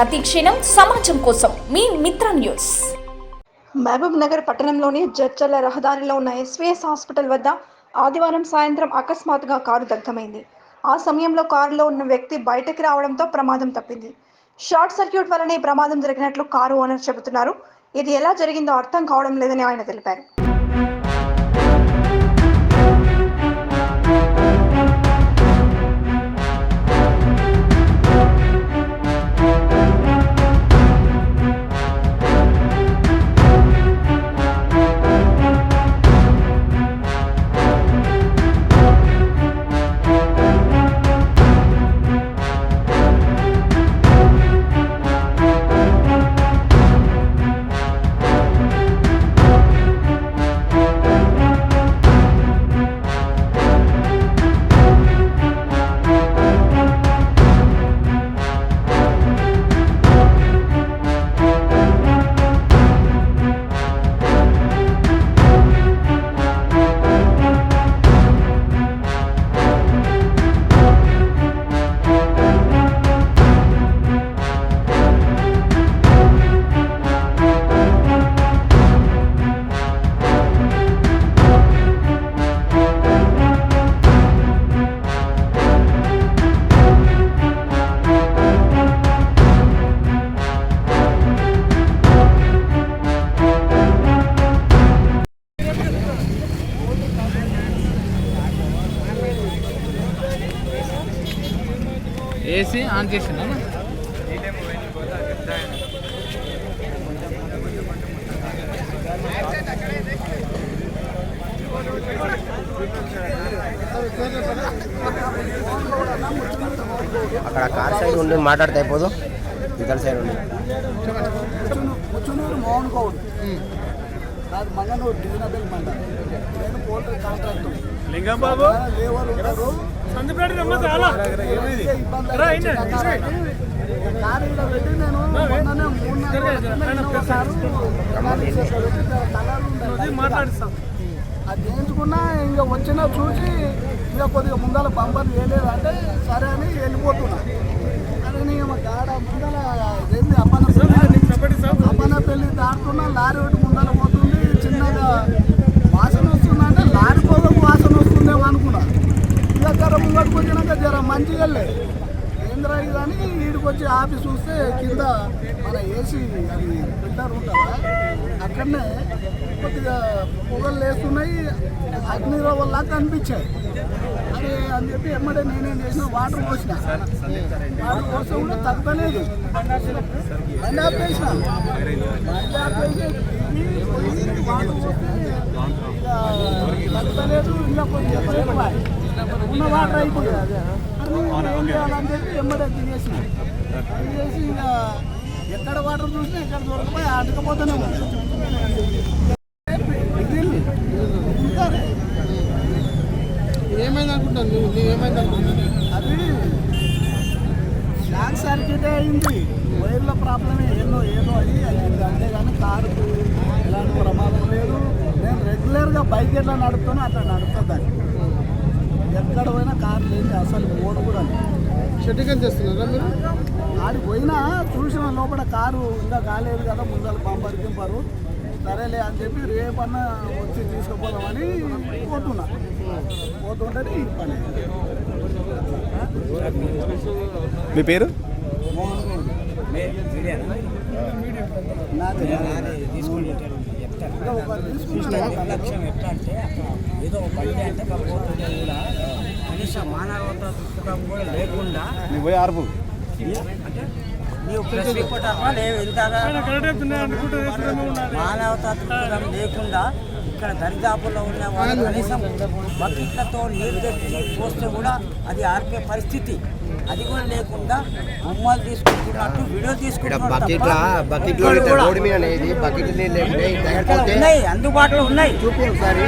ప్రతిక్షణం సమాజం కోసం మీ మిత్ర న్యూస్. మహబూబ్ నగర్ పట్టణంలోని జడ్చల్ల రహదారిలో ఉన్న ఎస్వీఎస్ హాస్పిటల్ వద్ద ఆదివారం సాయంత్రం అకస్మాత్తుగా కారు దగ్ధమైంది. ఆ సమయంలో కారులో ఉన్న వ్యక్తి బయటకు రావడంతో ప్రమాదం తప్పింది. షార్ట్ సర్క్యూట్ వల్లనే ఈ ప్రమాదం జరిగినట్లు కారు ఓనర్ చెబుతున్నారు. ఇది ఎలా జరిగిందో అర్థం కావడం లేదని ఆయన తెలిపారు. ఏసీ ఆన్ చేసిందా? అక్కడ కార్ సైడ్ ఉండి మాట్లాడితే అయిపోదు. ఇతర సైడ్ ఉండి. ముచ్చునూరు మోహన్ గౌడ్ నాది మంగనూరు డివినబెల్ మండలం. నేను పోల్ట్రీ కాంట్రాక్టర్. లింగం బాబు? లేవర్ ఉంటారు కలర్ పెట్టి కలర్ ఉండేది. అది చేయించుకున్నా ఇంకా వచ్చినా చూసి ఇంకా కొద్దిగా ముందర బంపర్ వేయలేదు అంటే సరే అని వెళ్ళిపోతున్నా. జర కేంద్రానికి కానీ వీడికి వచ్చి ఆఫీస్ చూస్తే కింద మన ఏసీ అది పెట్టారు ఉంటారా? అక్కడనే కొద్దిగా పొగలు లేస్తున్నాయి అగ్నిరోవల్లా కనిపించాయి. అదే అని చెప్పి ఎమ్మడే నేనేం చేసిన వాటర్ పోసిన. వాటర్ పోస్తే కూడా తగ్గలేదు. బండి ఆపేసిన. బండి ఆపేసి దిగి పోయి వాటర్ పోస్తే తగ్గలేదు ఇంకా కొంచెం ఎక్కువ. ఉన్న వాటర్ అయిపోయింది అదే ఏం చేయాలని చెప్పి ఎమ్మడే ఇంకా ఎక్కడ వాటర్ చూసినా ఎక్కడ దొరకపోయి ఆటకపోతేనే ఏమైంది అనుకుంటాను నువ్వు నువ్వు? ఏమైంది అనుకుంటాను అది షాక్ సర్క్యూట్ అయింది. వైర్ల ప్రాబ్లమే ఏదో ఏదో అయ్యి అయింది అంతేగాని కారుకు ఎలాంటి ప్రమాదం లేదు. నేను రెగ్యులర్గా బైక్ ఎట్లా నడుపుతానో అట్లా నడుపుతాను ఎక్కడ పోయినా కారు లేని అసలు ఓడు కూడా లేదు. షెట్టికల్ చేస్తున్నారా మీరు? ఆడికి పోయినా చూసిన లోపల కారు ఇంకా కాలేదు కదా ముందర పంపరు దింపరు సరేలే అని చెప్పి రేపన్నా వచ్చి తీసుకుపోదామని పోతున్నా. పోతుంటే ఈ పని. మీ పేరు? అంటే ఏదో ఒక బండి అంటే పోతుంటే కూడా మానవత కూడా లేకుండా. నువ్వు పోయి ఆర్పు. అంటే నీవు ప్రెస్ రిపోర్టర్వా లేవు ఇంతగా మానవత దృక్పథం లేకుండా ఇక్కడ దరిదాపుల్లో ఉన్న వాళ్ళు కనీసం బకెట్లతో నీరు తెచ్చి పోస్తే కూడా అది ఆర్పే పరిస్థితి. అది కూడా లేకుండా బొమ్మలు తీసుకుంటున్నట్టు వీడియో ఇక్కడ తీసుకుంటున్నారు అందుబాటులో ఉన్నాయి. చూపి ఒకసారి.